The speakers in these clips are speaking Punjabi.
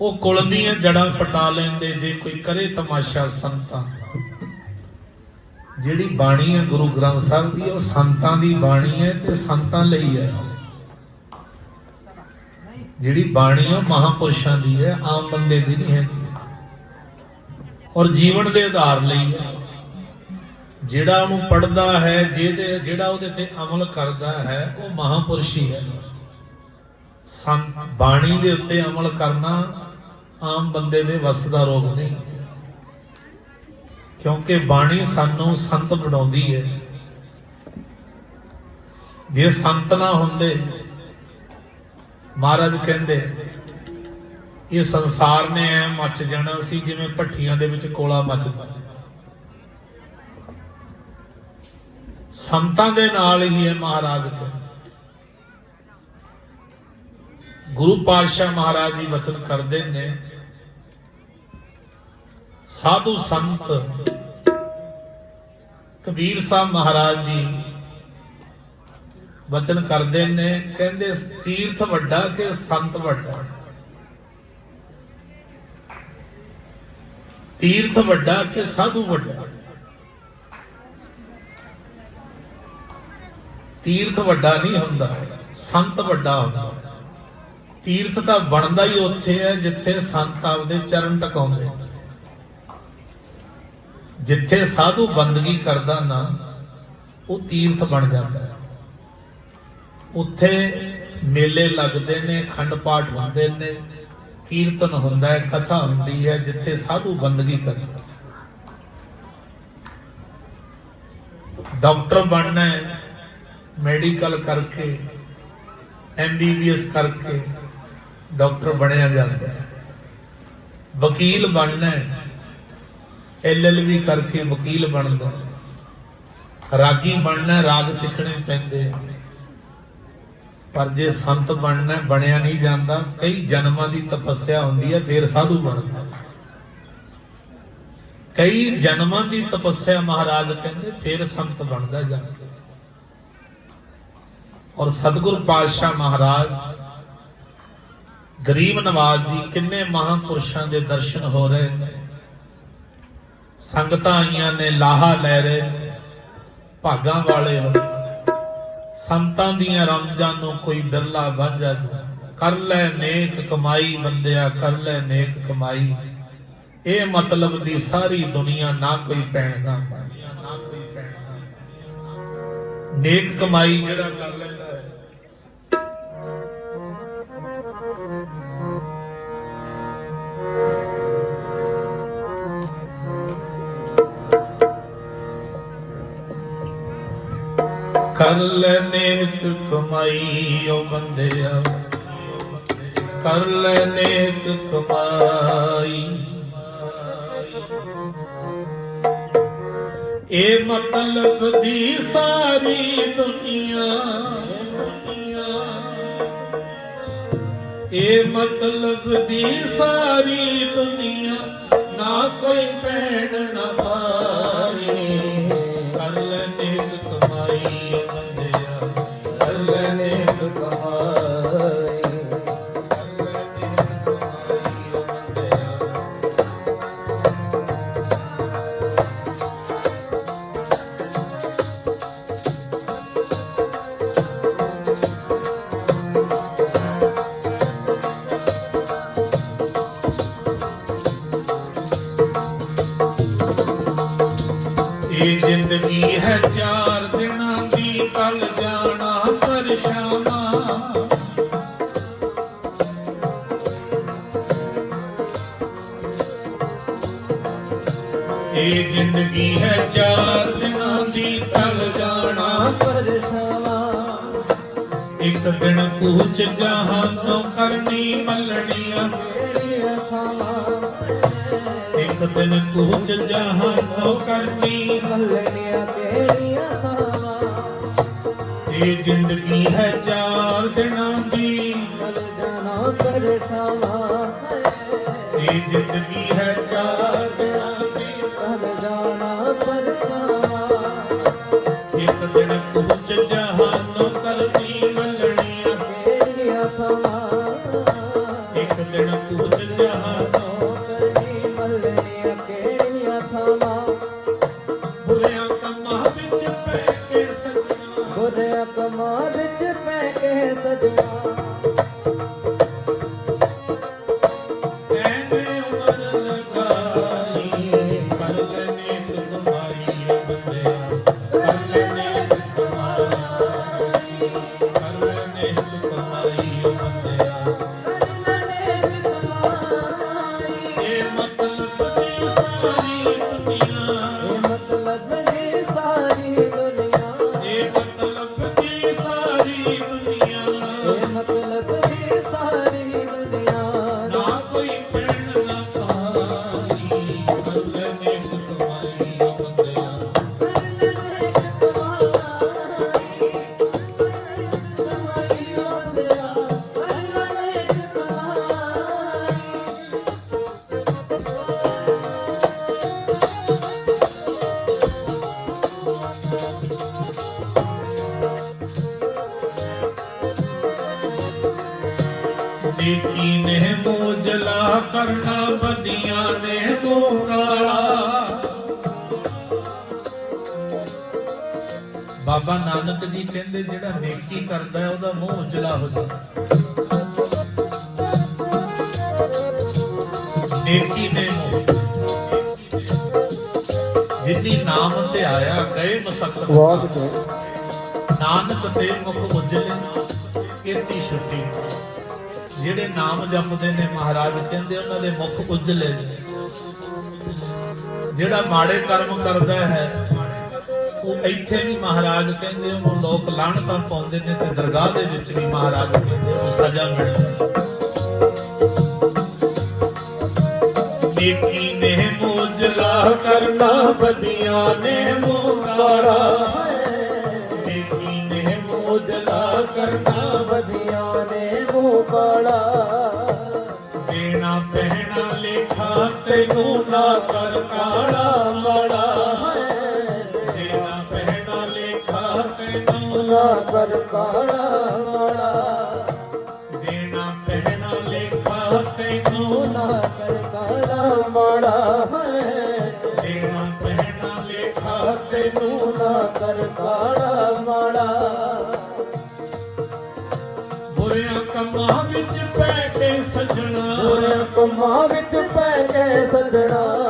ਉਹ ਕੁਲ ਦੀਆਂ ਜੜਾਂ ਪਟਾ ਲੈਂਦੇ, ਜੇ ਕੋਈ ਕਰੇ ਤਮਾਸ਼ਾ ਸੰਤਾਂ। ਜਿਹੜੀ ਬਾਣੀ ਹੈ ਗੁਰੂ ਗ੍ਰੰਥ ਸਾਹਿਬ ਦੀ, ਉਹ ਸੰਤਾਂ ਦੀ ਬਾਣੀ ਹੈ ਤੇ ਸੰਤਾਂ ਲਈ ਹੈ। ਜਿਹੜੀ ਬਾਣੀ ਹੈ ਉਹ ਮਹਾਪੁਰਸ਼ਾਂ ਦੀ ਹੈ, ਆਮ ਬੰਦੇ ਦੀ ਨਹੀਂ ਹੈਗੀ। ਔਰ ਜੀਵਨ ਦੇ ਆਧਾਰ ਲਈ ਹੈ। ਜਿਹੜਾ ਉਹਨੂੰ ਪੜਦਾ ਹੈ, ਜਿਹਦੇ, ਜਿਹੜਾ ਉਹਦੇ ਤੇ ਅਮਲ ਕਰਦਾ ਹੈ, ਉਹ ਮਹਾਪੁਰਸ਼ ਹੀ ਹੈ। ਸੰਤ ਬਾਣੀ ਦੇ ਉੱਤੇ ਅਮਲ ਕਰਨਾ ਆਮ ਬੰਦੇ ਦੇ ਵੱਸ ਦਾ ਰੋਗ ਨਹੀਂ। ਕਿਉਂਕਿ ਬਾਣੀ ਸਾਨੂੰ ਸੰਤ ਬਣਾਉਂਦੀ ਹੈ। ਜੇ ਸੰਤ ਨਾ ਹੁੰਦੇ, ਮਹਾਰਾਜ ਕਹਿੰਦੇ, ਇਹ ਸੰਸਾਰ ਨੇ ਐ ਮੱਚ ਜਾਣਾ ਸੀ ਜਿਵੇਂ ਭੱਠੀਆਂ ਦੇ ਵਿੱਚ ਕੋਲਾ ਮੱਚਦਾ। ਸੰਤਾਂ ਦੇ ਨਾਲ ਹੀ ਹੈ ਮਹਾਰਾਜ ਕਹਿੰਦੇ। ਗੁਰੂ ਪਾਤਸ਼ਾਹ ਮਹਾਰਾਜ ਜੀ ਵਚਨ ਕਰਦੇ ਨੇ ਸਾਧੂ ਸੰਤ ਕਬੀਰ ਸਾਹਿਬ ਮਹਾਰਾਜ ਜੀ ਵਚਨ ਕਰਦੇ ਨੇ, ਕਹਿੰਦੇ ਤੀਰਥ ਵੱਡਾ ਕਿ ਸੰਤ ਵੱਡਾ? ਤੀਰਥ ਵੱਡਾ ਕਿ ਸਾਧੂ ਵੱਡਾ? ਤੀਰਥ ਵੱਡਾ ਨਹੀਂ ਹੁੰਦਾ, ਸੰਤ ਵੱਡਾ ਹੁੰਦਾ। ਤੀਰਥ ਤਾਂ ਬਣਦਾ ਹੀ ਉੱਥੇ ਹੈ ਜਿੱਥੇ ਸੰਤ ਆਪਦੇ ਚਰਨ ਟਿਕਾਉਂਦੇ ਜਿੱਥੇ ਸਾਧੂ ਬੰਦਗੀ ਕਰਦਾ ਨਾ, ਉਹ ਤੀਰਥ ਬਣ ਜਾਂਦਾ ਹੈ। ਉੱਥੇ ਮੇਲੇ ਲੱਗਦੇ ਨੇ, ਖੰਡ ਪਾਠ ਹੁੰਦੇ ਨੇ, ਕੀਰਤਨ ਹੁੰਦਾ ਹੈ, ਕਥਾ ਹੁੰਦੀ ਹੈ, ਜਿੱਥੇ ਸਾਧੂ ਬੰਦਗੀ ਕਰਦਾ ਡਾਕਟਰ ਬਣਨਾ ਹੈ, ਮੈਡੀਕਲ ਕਰਕੇ ਐਮਬੀਬੀਐਸ ਕਰਕੇ ਡਾਕਟਰ ਬਣਿਆ ਜਾਂਦਾ ਹੈ। ਵਕੀਲ ਬਣਨਾ ਹੈ ਐਲਐਲਬੀ ਕਰਕੇ ਵਕੀਲ ਬਣਦਾ। ਰਾਗੀ ਬਣਨਾ, ਰਾਗ ਸਿੱਖਣੇ ਪੈਂਦੇ। ਪਰ ਜੇ ਸੰਤ ਬਣਨਾ, ਬਣਿਆ ਨਹੀਂ ਜਾਂਦਾ, ਕਈ ਜਨਮਾਂ ਦੀ ਤਪੱਸਿਆ ਹੁੰਦੀ ਹੈ, ਫਿਰ ਸਾਧੂ ਬਣਦਾ। ਕਈ ਜਨਮਾਂ ਦੀ ਤਪੱਸਿਆ ਮਹਾਰਾਜ ਕਹਿੰਦੇ, ਫਿਰ ਸੰਤ ਬਣਦਾ ਜਾ ਕੇ। ਔਰ ਸਤਿਗੁਰ ਪਾਤਸ਼ਾਹ ਮਹਾਰਾਜ, ਗਰੀਬ ਨਵਾਜ਼ ਜੀ ਕਿੰਨੇ ਮਹਾਪੁਰਸ਼ਾਂ ਦੇ ਦਰਸ਼ਨ ਹੋ ਰਹੇ ਨੇ। ਸੰਗਤਾਂ ਆਈਆਂ ਨੇ, ਲਾਹਾ ਲੈ ਰਹੇ ਭਾਗਾਂ ਵਾਲੇ ਹੋ ਸੰਤਾਂ ਦੀਆਂ ਰਮਜਾਂ ਨੂੰ ਕੋਈ ਬਿਰਲਾ ਵਾਂਝਾ ਕਰ ਲੈ ਨੇਕ ਕਮਾਈ ਬੰਦਿਆ, ਕਰ ਲੈ ਨੇਕ ਕਮਾਈ। ਇਹ ਮਤਲਬ ਦੀ ਸਾਰੀ ਦੁਨੀਆ ਨਾ ਕੋਈ ਪੈਣ ਨਾ ਪਾਈ ਨੇਕ ਕਮਾਈ ਜਿਹੜਾ ਕਰ ਲੈਂਦਾ ਹੈ। ਕਰ ਲੈ ਨੇਕ ਕਮਾਈ ਓ ਬੰਦਿਆ। ਕਰ ਲੈ ਨੇਕ ਕਮਾਈ। ਇਹ ਮਤਲਬ ਦੀ ਸਾਰੀ ਦੁਨੀਆ। ਇਹ ਮਤਲਬ ਦੀ ਸਾਰੀ ਦੁਨੀਆ। ਨਾ ਕੋਈ ਭੈਣ ਨਾ ਪਾਏ ਇਹ ਜ਼ਿੰਦਗੀ ਹੈ ਚਾਰ ਦਿਨਾਂ ਦੀ ਕੱਲ ਜਾਣਾ ਪਰਛਾਵਾਂ ਇਹ ਜ਼ਿੰਦਗੀ ਹੈ ਚਾਰ ਦਿਨਾਂ ਦੀ ਕੱਲ ਜਾਣਾ ਪਰਛਾਵਾਂ ਇੱਕ ਦਿਨ ਕੂਚ ਜਹਾਨੋਂ ਕਰਨੀ, ਮੱਲਣੀਆਂ। ਇੱਕ ਦਿਨ ਕੂਚ ਜਹਾਨੋਂ ਕਰਨੀ ਮੱਲਣੀਆਂ ਤੇਰੀਆਂ ਥਾਵਾਂ ਇਹ ਜ਼ਿੰਦਗੀ ਹੈ ਚਾਰ ਦਿਨਾਂ ਦੀ। ਕਲ ਜਾਣਾ ਪਰਛਾਵਾਂ ਇਹ ਜ਼ਿੰਦਗੀ Oh, ਬਾਬਾ ਨਾਨਕ ਜੀ ਕਹਿੰਦੇ ਜਿਹੜਾ ਨੇਕੀ ਕਰਦਾ ਹੈ ਉਹਦਾ ਮੂੰਹ ਉਜਲਾ ਹੋ ਜਾਂਦਾ ਨੇਕੀ ਦੇ ਮੂੰਹ। ਜਿੱਦੀ ਨਾਮ ਤੇ ਆਇਆ ਗਏ ਮਸਕਤ ਬਹੁਤ ਨਾਨਕ ਤੇ ਮੁਖ ਉਜਲੇ ਕੀਤੀ ਛੁੱਟੀ। ਜਿਹੜੇ ਨਾਮ ਜਪਦੇ ਨੇ ਮਹਾਰਾਜ ਕਹਿੰਦੇ ਉਹਨਾਂ ਦੇ ਮੁਖ ਉਜਲੇ ਜਿਹੜਾ ਮਾੜੇ ਕਰਮ ਕਰਦਾ ਹੈ ਉਹ ਇੱਥੇ ਵੀ ਮਹਾਰਾਜ ਕਹਿੰਦੇ ਉਹਨੂੰ ਲੋਕ ਲਾਣਤਾਂ ਪਾਉਂਦੇ ਨੇ ਤੇ ਦਰਗਾਹ ਦੇ ਵਿੱਚ ਵੀ ਮਹਾਰਾਜ ਕਹਿੰਦੇ ਉਹ ਸਜ਼ਾ ਮਿਲਦੀ ਨੇਕੀ ਨੇ ਮੋਜਲਾ ਕਰਨਾ, ਬਦੀਆਂ ਨੇ ਮੋਕਾਰਾ ਕੰਮਾਂ ਵਿੱਚ ਪੈ ਕੇ ਸੱਜਣਾ। ਹੋਰਿਆ ਕੰਮਾਂ ਵਿੱਚ ਪੈ ਕੇ ਸੱਜਣਾ।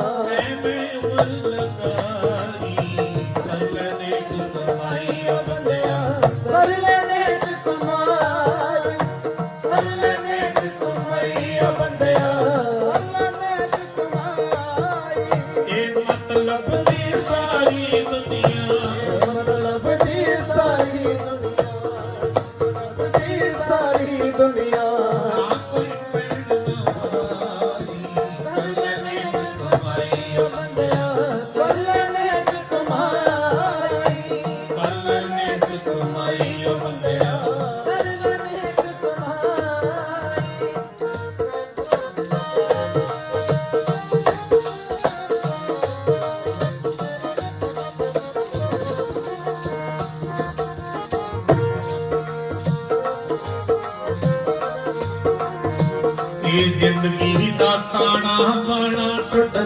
ਇਹ ਜ਼ਿੰਦਗੀ ਦਾ ਤਾਣਾ ਬਾਣਾ ਟੁੱਟ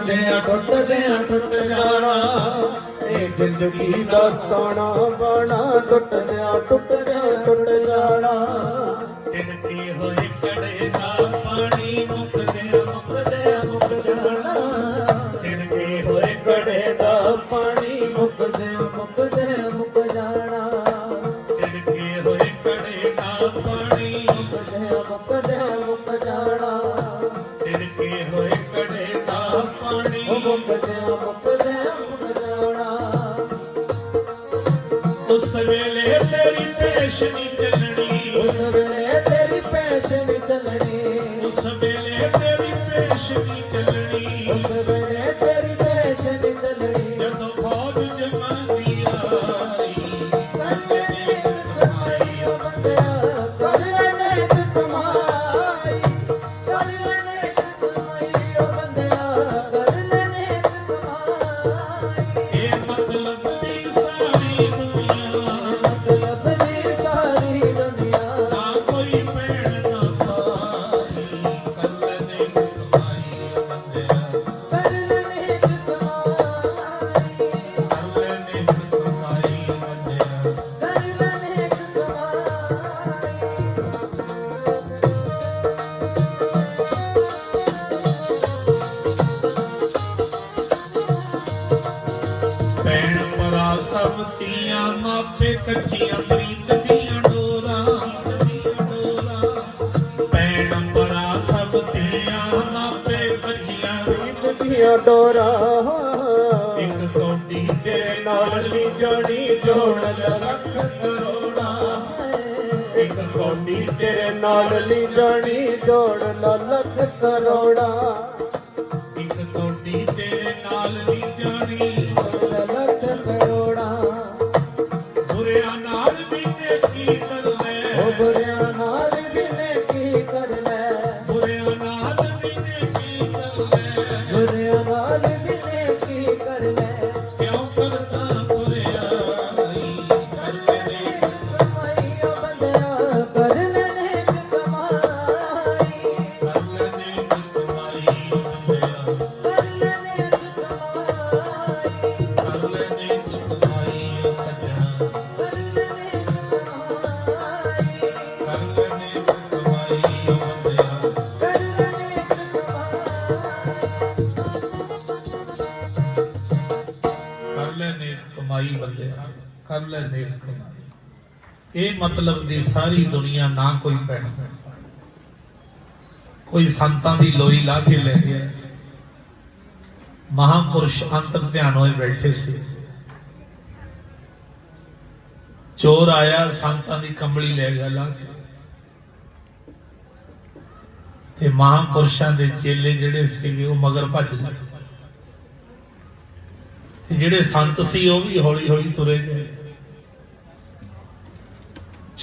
ਟੁੱਟਦਿਆਂ ਟੁੱਟ ਜਾਣਾ। ਇਹ ਜ਼ਿੰਦਗੀ ਦਾ ਤਾਣਾ ਬਾਣਾ ਟੁੱਟ ਟੁੱਟਦਿਆਂ ਟੁੱਟ ਜਾਣਾ। ਦਿਨ ਕੀ ਹੋਏ ਚੜੇ Krishna ਭੈਣ ਭਰਾ ਸੱਪੀਆਂ ਮਾਪੇ ਕੱਚੀਆਂ, ਪ੍ਰੀਤ ਦੀਆਂ ਡੋਰਾਂ ਦੀਆਂ ਡੋਰਾਂ ਪੈਣ ਪਰਾ ਸਭ ਤੀਆਂ ਮਾਪੇ ਕੱਚੀਆਂ। ਪ੍ਰੀਤ ਦੀਆਂ ਡੋਰਾਂ ਇੱਕ ਕੋਡੀ ਤੇਰੇ ਨਾਲ ਵੀ ਜੜੀ ਜੋੜ ਲੱਖ ਕਰੋੜਾਂ। ਇੱਕ ਕੋਡੀ ਤੇਰੇ ਨਾਲ ਲੀ ਜਾਣੀ ਜੋੜ ਲਾ ਲੱਖ ਕਰੋੜਾ। ਇਹ ਮਤਲਬ ਦੀ ਸਾਰੀ ਦੁਨੀਆ ਨਾ ਕੋਈ ਪੈਣ ਕੋਈ ਸੰਤਾਂ ਦੀ ਲੋਈ ਲਾ ਕੇ ਲੈ ਗਿਆ। ਮਹਾਪੁਰਸ਼ ਅੰਤਰ ਧਿਆਨ ਹੋਏ ਬੈਠੇ ਸੀ। ਚੋਰ ਆਇਆ, ਸੰਤਾਂ ਦੀ ਕੰਬਲੀ ਲੈ ਗਿਆ ਲਾ ਕੇ। ਤੇ ਮਹਾਪੁਰਸ਼ਾਂ ਦੇ ਚੇਲੇ ਜਿਹੜੇ ਸੀਗੇ, ਉਹ ਮਗਰ ਭੱਜ ਗਏ। ਤੇ ਜਿਹੜੇ ਸੰਤ ਸੀ, ਉਹ ਵੀ ਹੌਲੀ ਹੌਲੀ ਤੁਰੇ ਗਏ।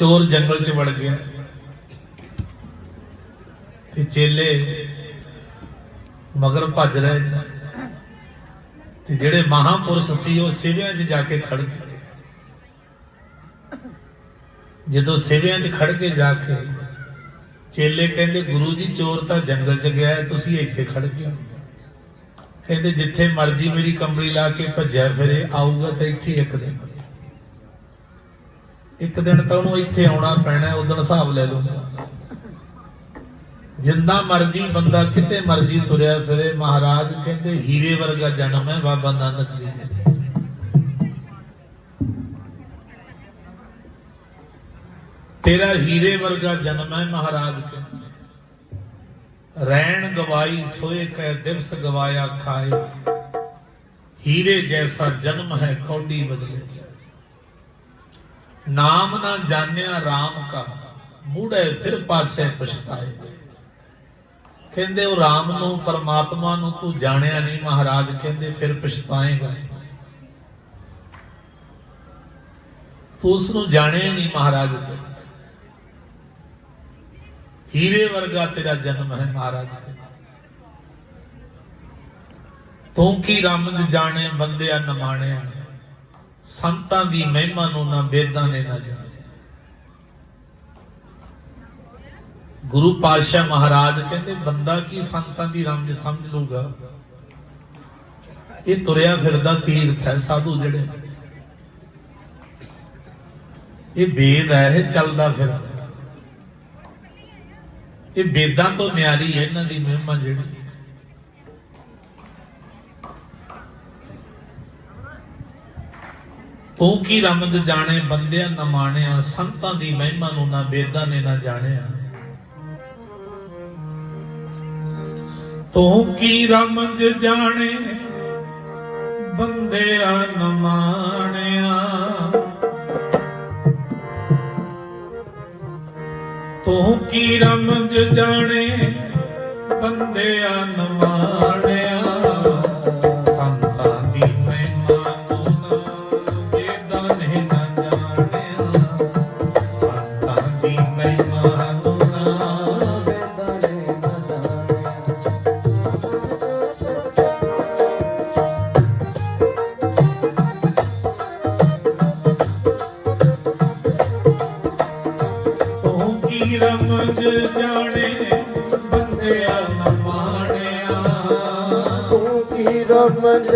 ਚੋਰ ਜੰਗਲ 'ਚ ਵੜ ਗਿਆ। ਤੇ ਚੇਲੇ ਮਗਰ ਭੱਜ ਰਹੇ ਤੇ ਜਿਹੜੇ ਮਹਾਪੁਰਸ਼ ਸੀ ਉਹ ਸਿਵਿਆਂ 'ਚ ਜਾ ਕੇ ਖੜ ਗਏ। ਜਦੋਂ ਸਿਵਿਆਂ 'ਚ ਖੜ ਕੇ ਜਾ ਕੇ ਚੇਲੇ ਕਹਿੰਦੇ ਗੁਰੂ ਜੀ ਚੋਰ ਤਾਂ ਜੰਗਲ 'ਚ ਗਿਆ ਹੈ, ਤੁਸੀਂ ਇੱਥੇ ਖੜ ਗਏ ਕਹਿੰਦੇ ਜਿੱਥੇ ਮਰਜ਼ੀ ਮੇਰੀ ਕੰਬਲੀ ਲਾ ਕੇ ਭੱਜਿਆ ਫਿਰੇ ਆਊਗਾ ਤਾਂ ਇੱਥੇ ਇੱਕ ਦਿਨ। ਇੱਕ ਦਿਨ ਤਾਂ ਉਹਨੂੰ ਇੱਥੇ ਆਉਣਾ ਪੈਣਾ ਉਦੋਂ ਹਿਸਾਬ ਲੈ ਲਓ। ਜਿੰਨਾ ਮਰਜ਼ੀ ਬੰਦਾ ਕਿਤੇ ਮਰਜ਼ੀ ਤੁਰਿਆ ਫਿਰੇ, ਮਹਾਰਾਜ ਕਹਿੰਦੇ, ਹੀਰੇ ਵਰਗਾ ਜਨਮ ਹੈ, ਬਾਬਾ ਨਾਨਕ ਜੀ ਦੇ। ਤੇਰਾ ਹੀਰੇ ਵਰਗਾ ਜਨਮ ਹੈ, ਮਹਾਰਾਜ ਕਹਿੰਦੇ। ਰੈਣ ਗਵਾਈ, ਸੋਏ ਕੈ ਦਿਵਸ ਗਵਾਇਆ ਖਾਏ। ਹੀਰੇ ਜੈਸਾ ਜਨਮ ਹੈ, ਕੌਡੀ ਬਦਲੇ। ਨਾਮ ਨਾ ਜਾਣਿਆ RAM ਕਾ, ਮੂੜੇ ਫਿਰ ਪਾਸੇ ਪਛਤਾਏ। ਕਹਿੰਦੇ ਉਹ RAM ਨੂੰ, ਪਰਮਾਤਮਾ ਨੂੰ ਤੂੰ ਜਾਣਿਆ ਨਹੀਂ ਮਹਾਰਾਜ, ਕਹਿੰਦੇ ਫਿਰ ਪਛਤਾਏਗਾ। ਤੂੰ ਉਸ ਨੂੰ ਜਾਣਿਆ ਨਹੀਂ ਮਹਾਰਾਜ ਕਹਿੰਦੇ ਹੀਰੇ ਵਰਗਾ ਤੇਰਾ ਜਨਮ ਹੈ ਮਹਾਰਾਜ ਤੂੰ। ਕੀ ਰਮਜ ਜਾਣੇ ਬੰਦਿਆ ਨਮਾਣਿਆ। ਸੰਤਾਂ ਦੀ ਮਹਿਮਾ ਨੂੰ ਨਾ ਬੇਦਾਂ ਨੇ ਨਾ ਜਾਣਿਆ। ਗੁਰੂ ਪਾਤਸ਼ਾਹ ਮਹਾਰਾਜ ਕਹਿੰਦੇ, ਬੰਦਾ ਕੀ ਸੰਤਾਂ ਦੀ ਰਮਜ ਸਮਝ ਲੂਗਾ ਇਹ ਤੁਰਿਆ ਫਿਰਦਾ ਤੀਰਥ ਹੈ ਸਾਧੂ ਜਿਹੜੇ। ਇਹ ਵੇਦ ਹੈ, ਇਹ ਚੱਲਦਾ ਫਿਰਦਾ। ਇਹ ਵੇਦਾਂ ਤੋਂ ਨਿਆਰੀ ਹੈ, ਇਹਨਾਂ ਦੀ ਮਹਿਮਾ ਜਿਹੜੀ। ਤੂੰ ਕੀ ਰਮਜ ਜਾਣੇ, ਬੰਦਿਆ ਨਾ ਮਾਣਿਆ, ਸੰਤਾਂ ਦੀ ਮਹਿਮਾ ਨੂੰ ਨਾ ਵੇਦਾਂ ਨੇ ਨਾ ਜਾਣਿਆ। ਤੂੰ ਕੀ ਰਮਜ ਜਾਣੇ, ਬੰਦਿਆ ਨਾ ਮਾਣਿਆ। ਤੂੰ ਕੀ ਰਮਜ ਜਾਣੇ, ਬੰਦਿਆ ਨਮਾਣਿਆ ਸੰਤਾਂ ਕੀ ਰਮਜ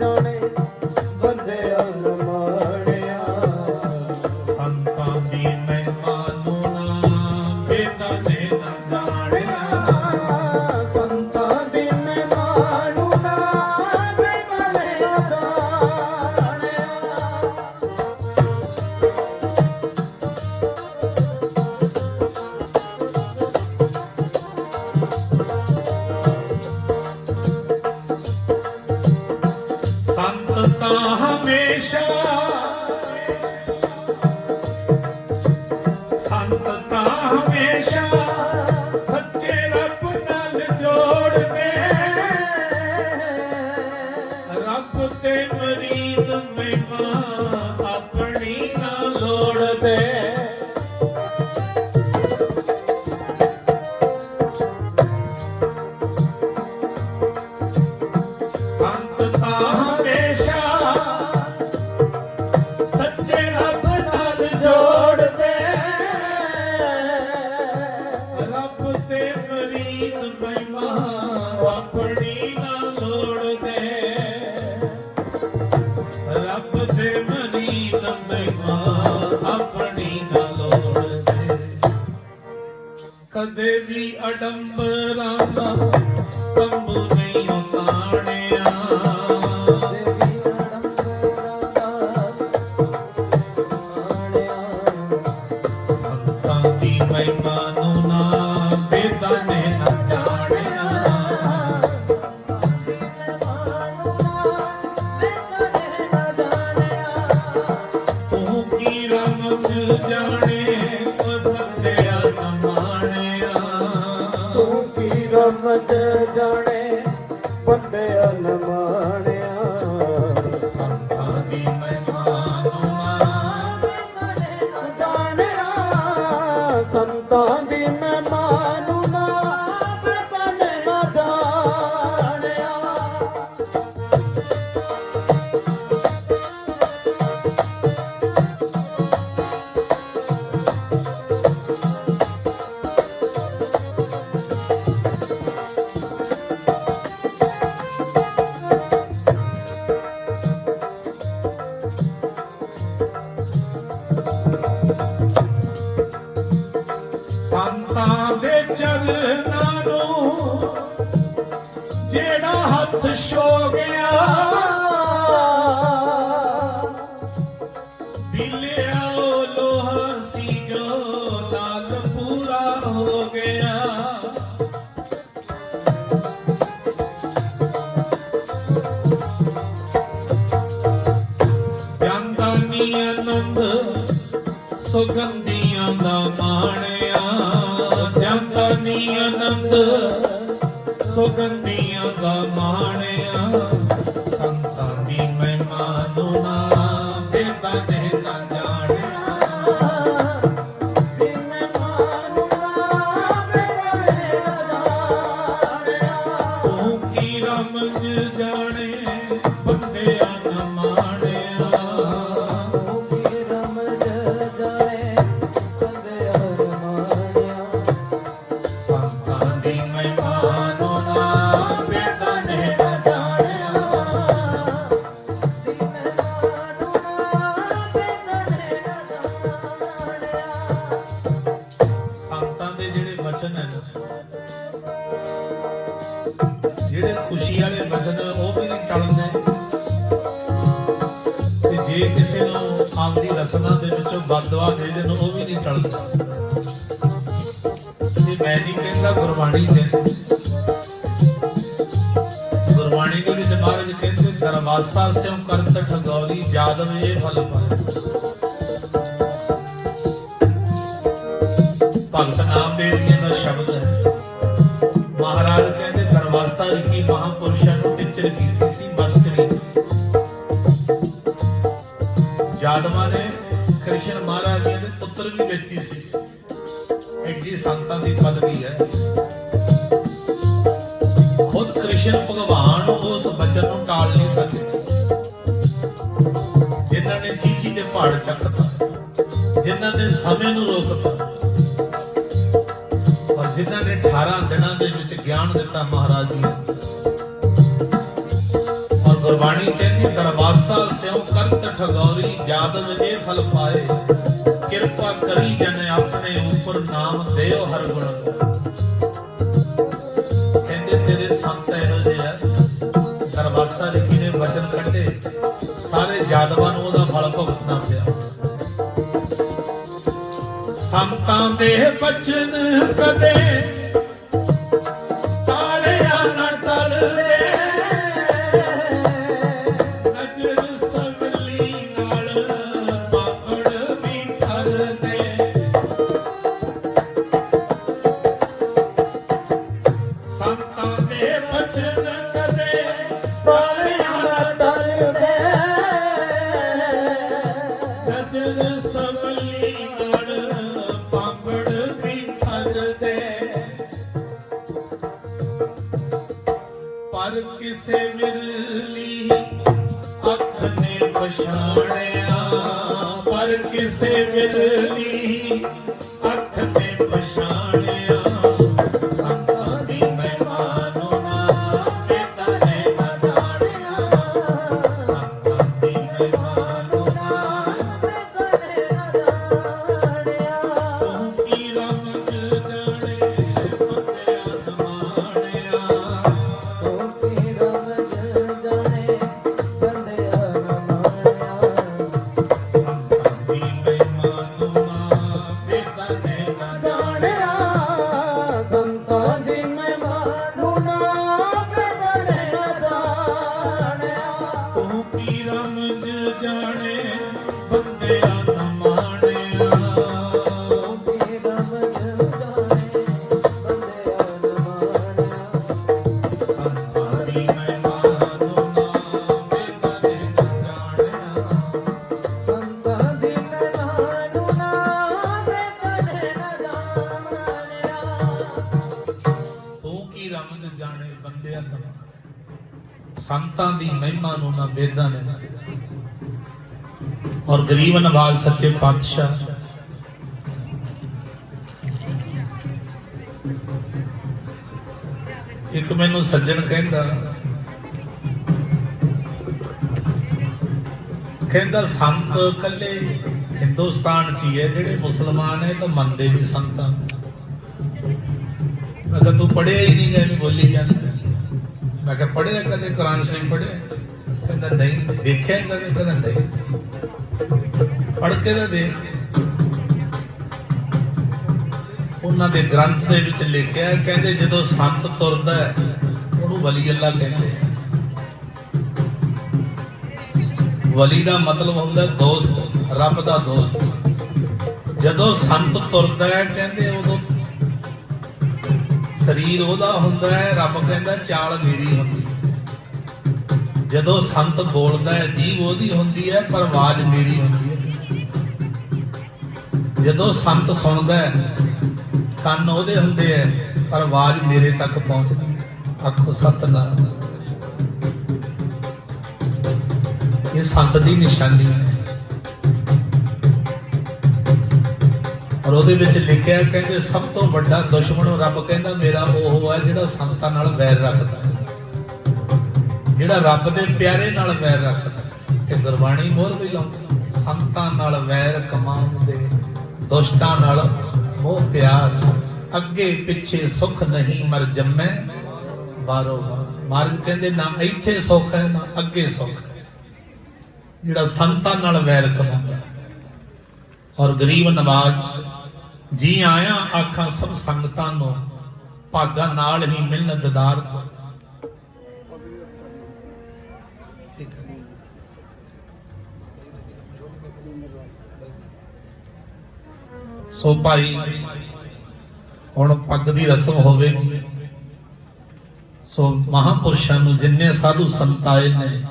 ਜਾਣੇ। ਮਰੀਦ ਮਹਿਮਾ ਸੰਤਾਂ ਜਾਂਦਾ ਨੀ ਸੁਗੰਧੀਆਂ ਦਾ ਮਾਣਿਆ। ਜਿਹੜੇ ਖੁਸ਼ੀ ਵਾਲੇ ਵਚਨ ਉਹ ਵੀ ਨਹੀਂ ਟਲਦੇ ਤੇ ਜੇ ਕਿਸੇ ਨੂੰ ਆਪਦੀ ਰਸਨਾ ਦੇ ਵਿੱਚੋਂ ਬਦਦੁਆ ਦੇ ਦੇਣ, ਉਹ ਵੀ ਨਹੀਂ ਟਲਦਾ ਤੇ ਮੈਂ ਨਹੀਂ ਕਹਿੰਦਾ ਗੁਰਬਾਣੀ ਦੇ ਗੁਰਬਾਣੀ ਦੇ ਵਿੱਚ ਮਹਾਰਾਜ ਕਹਿੰਦੇ ਦਰਵਾਸਾ ਸਿਉ ਕਰਤ ਠਗੌਰੀ ਜਾਦਵ ਇਹ ਫਲ ਪਾਏ ਭਗਤ ਨਾਮਦੇਵ ਜੀ ਦਾ ਸ਼ਬਦ ਹੈ। ਕਹਿੰਦੇ ਰਿਕੀ ਮਹਾਪੁਰਸ਼ਾਂ ਨੂੰ ਟਿਚਰ ਕੀਤੀ ਸੀ ਮਸਕਰੀ ਜਾਦਵਾਂ ਨੇ ਕ੍ਰਿਸ਼ਨ ਮਹਾਰਾਜ ਦੇ ਪੁੱਤਰ ਵੀ ਵੇਚੀ ਸੀ। ਐਡੀ ਸੰਤਾਂ ਦੀ ਪਦਵੀ ਹੈ। ਖੁਦ ਕ੍ਰਿਸ਼ਨ ਭਗਵਾਨ ਉਸ ਬਚਨ ਨੂੰ ਟਾਲ ਨਹੀਂ ਸਕੇ। ਜਿਨ੍ਹਾਂ ਨੇ ਚੀਚੀ ਦੇ ਪਹਾੜ ਚੱਕਤਾ, ਜਿਨ੍ਹਾਂ ਨੇ ਸਮੇਂ ਨੂੰ ਰੋਕਤਾ। ਔਰ ਜਿਨ੍ਹਾਂ ਨੇ 18 ਦਿਨਾਂ ਦੇ ਵਿੱਚ ਗਿਆਨ ਦਿੱਤਾ ਮਹਾਰਾਜ ਜੀ ਔਰ ਗੁਰਬਾਣੀ ਕਹਿੰਦੀ ਦਰਵਾਸਾ ਸਿਉ ਕਰਤ ਠਗੌਰੀ ਜਾਦਵ ਇਹ ਫਲ ਪਾਏ। ਕਿਰਪਾ ਕਰੀ ਜਨ ਆਪਣੇ ਉੱਪਰ ਨਾਮ ਦੇਵ ਹਰ ਗੁਣ ਕਹਿੰਦੇ, ਤੇਰੇ ਸੰਤ ਇਹੋ ਜਿਹੇ ਆ। ਦਰਵਾਸਾ ਲਿਖੀ ਨੇ ਵਚਨ ਕੱਢੇ? ਸਾਰੇ ਜਾਦਵਾਂ ਨੂੰ ਉਹਦਾ ਫਲ ਭੁਗਤਣਾ ਪਿਆ। ਸੰਤਾਂ ਦੇ ਬਚਨ ਕਦੇ ਸੰਤਾਂ ਦੀ ਮਹਿਮਾ ਨੂੰ ਨਾ ਵੇਦਾਂ ਨੇ ਔਰ ਗਰੀਬ ਨਵਾਜ਼ ਸੱਚੇ ਪਾਤਸ਼ਾਹ। ਇੱਕ ਮੈਨੂੰ ਸੱਜਣ ਕਹਿੰਦਾ ਕਹਿੰਦਾ, ਸੰਤ ਕੱਲੇ ਹਿੰਦੁਸਤਾਨ ਚ ਹੀ ਹੈ, ਜਿਹੜੇ ਮੁਸਲਮਾਨ ਹੈ, ਤਾਂ ਮੰਨਦੇ ਵੀ ਸੰਤਾਂ। ਨੂੰ। ਮੈਂ ਤੂੰ ਪੜਿਆ ਹੀ ਨਹੀਂ ਗਏ ਵੀ ਬੋਲੀ ਜਾਂਦਾ। ਮੈਂ ਕਿਹਾ ਪੜਿਆ ਕਦੇ, ਕੁਰਾਨ ਸ਼ਰੀਫ ਪੜਿਆ ਕਹਿੰਦਾ ਨਹੀਂ, ਦੇਖਿਆ ਕਦੇ? ਕਹਿੰਦਾ ਨਹੀਂ। ਪੜ ਕੇ ਤਾਂ ਦੇਖ। ਉਹਨਾਂ ਦੇ ਗ੍ਰੰਥ ਦੇ ਵਿੱਚ ਲਿਖਿਆ ਕਹਿੰਦੇ ਜਦੋਂ ਸੰਤ ਤੁਰਦਾ ਹੈ, ਉਹਨੂੰ ਵਲੀ ਅੱਲਾ ਕਹਿੰਦੇ ਵਲੀ ਦਾ ਮਤਲਬ ਹੁੰਦਾ ਦੋਸਤ, ਰੱਬ ਦਾ ਦੋਸਤ। ਜਦੋਂ ਸੰਤ ਤੁਰਦਾ ਹੈ, ਕਹਿੰਦੇ ਉਦੋਂ ਸਰੀਰ ਉਹਦਾ ਹੁੰਦਾ ਹੈ, ਰੱਬ ਕਹਿੰਦਾ ਚਾਲ ਮੇਰੀ ਹੁੰਦੀ ਜਦੋਂ ਸੰਤ ਬੋਲਦਾ ਹੈ ਜੀਭ ਉਹਦੀ ਹੁੰਦੀ ਹੈ, ਪਰ ਆਵਾਜ਼ ਮੇਰੀ ਹੁੰਦੀ ਹੈ। ਜਦੋਂ ਸੰਤ ਸੁਣਦਾ ਹੈ, ਕੰਨ ਉਹਦੇ ਹੁੰਦੇ ਹੈ, ਪਰ ਆਵਾਜ਼ ਮੇਰੇ ਤੱਕ ਪਹੁੰਚਦੀ ਹੈ। ਆਖੋ, ਸਤਨਾਮ। ਇਹ ਸੰਤ ਦੀ ਨਿਸ਼ਾਨੀ ਹੈ। ਔਰ ਉਹਦੇ ਵਿੱਚ ਲਿਖਿਆ ਕਹਿੰਦੇ ਸਭ ਤੋਂ ਵੱਡਾ ਦੁਸ਼ਮਣ ਰੱਬ ਕਹਿੰਦਾ, ਮੇਰਾ ਉਹ ਹੈ ਜਿਹੜਾ ਸੰਤਾਂ ਨਾਲ ਵੈਰ ਰੱਖਦਾ ਜਿਹੜਾ ਰੱਬ ਦੇ ਪਿਆਰੇ ਨਾਲ ਵੈਰ ਰੱਖਦਾ ਤੇ ਗੁਰਬਾਣੀ ਮੋਹਰ ਵੀ ਲਾਉਂਦੀ ਸੰਤਾਂ ਨਾਲ ਵੈਰ ਕਮਾਉਂਦੇ, ਦੁਸ਼ਟਾਂ ਨਾਲ ਮੋਹ ਪਿਆਰ। ਅੱਗੇ ਪਿੱਛੇ ਸੁੱਖ ਨਹੀਂ, ਮਰ ਜੰਮੈ ਬਾਰੋ ਬਾਰ ਮਾਰਗ ਕਹਿੰਦੇ, ਨਾ ਇੱਥੇ ਸੁੱਖ ਹੈ, ਨਾ ਅੱਗੇ ਸੁੱਖ ਜਿਹੜਾ ਸੰਤਾਂ ਨਾਲ ਵੈਰ ਕਮਾਉਂਦਾ ਔਰ ਗਰੀਬ ਨਵਾਜ ਜੀ ਆਇਆ ਆਖਾਂ ਸਭ ਸੰਗਤਾਂ ਨੂੰ ਭਾਗਾ ਨਾਲ ਹੀ ਮਿਲਣ ਦਿਦਾਰ ਤੋਂ। ਸੋ ਭਾਈ ਹੁਣ ਪੱਗ ਦੀ ਰਸਮ ਹੋਵੇਗੀ। ਸੋ ਮਹਾਪੁਰਸ਼ਾਂ ਨੂੰ ਜਿੰਨੇ ਸਾਧੂ ਸੰਤ ਆਏ ਨੇ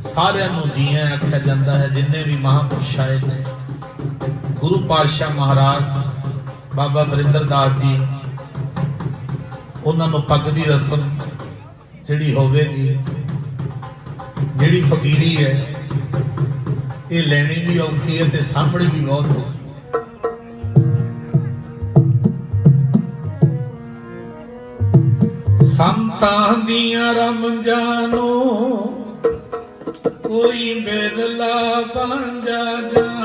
ਸਾਰਿਆਂ ਨੂੰ ਜੀਆਂ ਆਖਿਆ ਜਾਂਦਾ ਹੈ ਜਿੰਨੇ ਵੀ ਮਹਾਪੁਰਸ਼ ਆਏ ਨੇ। ਗੁਰੂ ਪਾਤਸ਼ਾਹ ਮਹਾਰਾਜ ਬਾਬਾ ਵਰਿੰਦਰ ਦਾਸ ਜੀ, ਉਹਨਾਂ ਨੂੰ ਪੱਗ ਦੀ ਰਸਮ ਜਿਹੜੀ ਹੋਵੇਗੀ, ਜਿਹੜੀ ਫਕੀਰੀ ਹੈ, ਇਹ ਲੈਣੀ ਵੀ ਔਖੀ ਹੈ ਤੇ ਸਾਂਭਣੀ ਵੀ ਬਹੁਤ ਔਖੀ ਸੰਤਾਂ ਦੀਆਂ ਰਮਜਾਂ ਨੂੰ ਕੋਈ ਬਿਰਲਾ ਬਾਂਝਾ ਜਾਣੇ